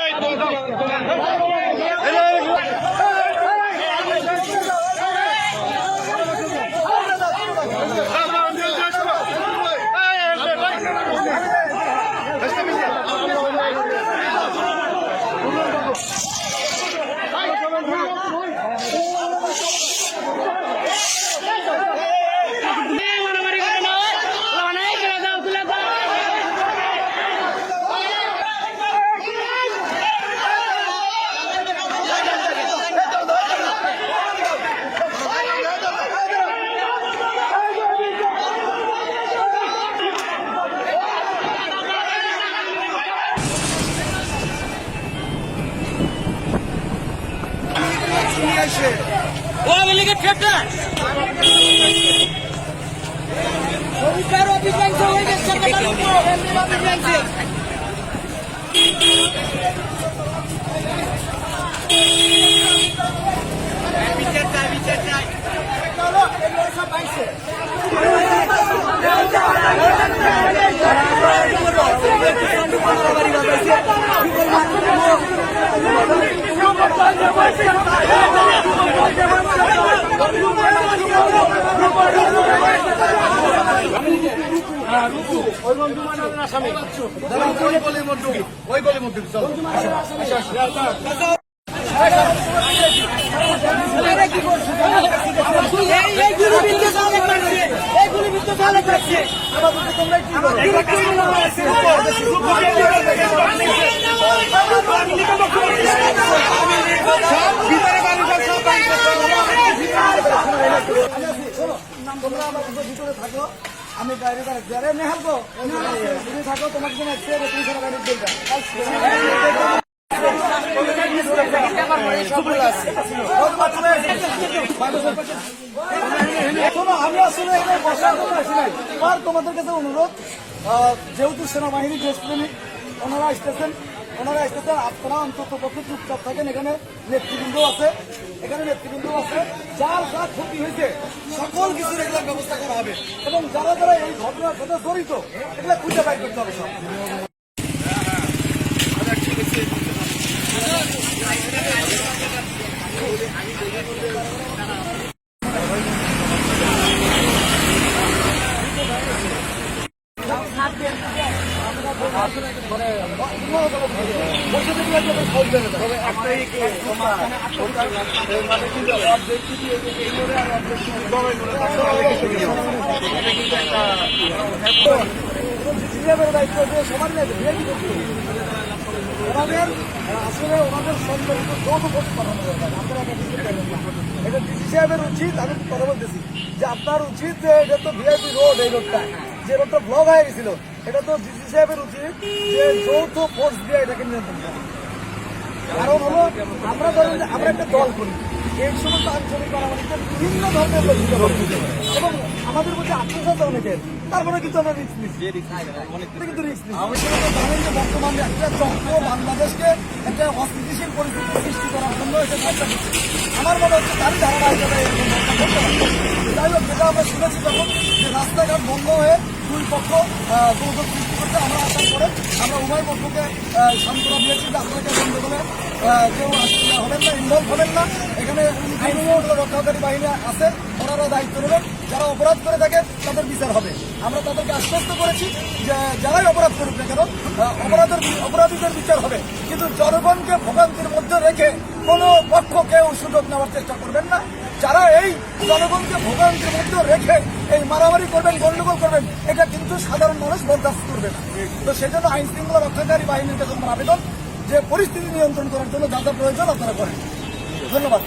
মারামারি করে না অনেক তুলে দাও তুলে দাও আওয়ামী লীগের ঠেকটা সরকার অভিযান হয়ে গেছে অভিযান এই গুলিবিদ্ধ চালক করছে এই গুলিবিদ্ধ চালক করছে তোমরা আমার ভিতরে থাকো আমি বাইরে দাঁড়াচ্ছি আরে নেহাল গো তুমি থাকো তোমার জন্য একটু তুমি সারা বাইরে দেখবে আমি আসলে নাই। আর তোমাদের কাছে অনুরোধ যেহেতু সেনাবাহিনী দেশপ্রেমিক ওনারা আসতেছেন ওনারা আসতেছেন, আপনারা অন্তত পক্ষে চুপচাপ থাকেন, এখানে নেতৃবৃন্দ আছে। এখানে নেতৃবৃন্দ আছে, যার যা ক্ষতি হয়েছে, সকল কিছুর এগুলোর ব্যবস্থা করা হবে। এবং যারা যারা এই ঘটনার সাথে জড়িত, এগুলো খুঁজে বাইর করতে হবে সব জিয়াবের দায়িত্ব যে আসলে ওনাদের উচিত আমি যে আপনার উচিত যে এটা তো ভিআইপি রোড এই রোডটা, যে রোডটা ব্লক হয়ে গেছিল এটা তো ডিসি সাহেবের উচিত যে যৌথ ফোর্স দিয়ে এটাকে নিয়ন্ত্রণ করা। কারণ হলো, আমরা ধরেন আমরা একটা দল করি, এই সমস্ত আঞ্চলিক বিভিন্ন ধরনের লোক এবং আমাদের মধ্যে আত্মসাত অনেকের। তারপরে কিন্তু আমরা রিস্ক নিচ্ছি। কিন্তু রিস্ক নিচ্ছি। জানেন যে বর্তমানে একটা চক্র বাংলাদেশকে একটা অস্থিতিশীল পরিস্থিতি সৃষ্টি করার জন্য এটা চেষ্টা করছে। আমার মনে হচ্ছে তারই ঘটতে পারে। যাই হোক, যেটা আমরা শুনেছি যখন যে রাস্তাঘাট বন্ধ হয়ে দুই পক্ষ দুর্যোগ করতে আমরা আসার করে আমরা উভয় পক্ষকে সান্ত্বনা দিয়েছি যে আপনাকে গন্ডগোলে আহ, কেউ হবেন না ইনভলভ হবেন না। এখানে রক্ষাকারী বাহিনী আছে ওনারা দায়িত্ব নেবেন। যারা অপরাধ করে থাকে তাদের বিচার হবে। আমরা তাদেরকে আশ্বস্ত করেছি যে যারাই অপরাধ করুক না কেন অপরাধের অপরাধীদের বিচার হবে। কিন্তু জনগণকে ভোগান্তির মধ্যে রেখে কোনো পক্ষ কেউ সুযোগ নেওয়ার চেষ্টা করবেন না। যারা এই জনগণকে ভোগান্তির মধ্যে রেখে এই মারামারি করবেন গন্ডগোল করবেন, এটা কিন্তু সাধারণ মানুষ বরদাস্ত করবে না। তো সেজন্য আইন শৃঙ্খলা রক্ষাকারী বাহিনীর কাছে আবেদন যে পরিস্থিতি নিয়ন্ত্রণ করার জন্য যা যা প্রয়োজন আপনারা করেন। ধন্যবাদ।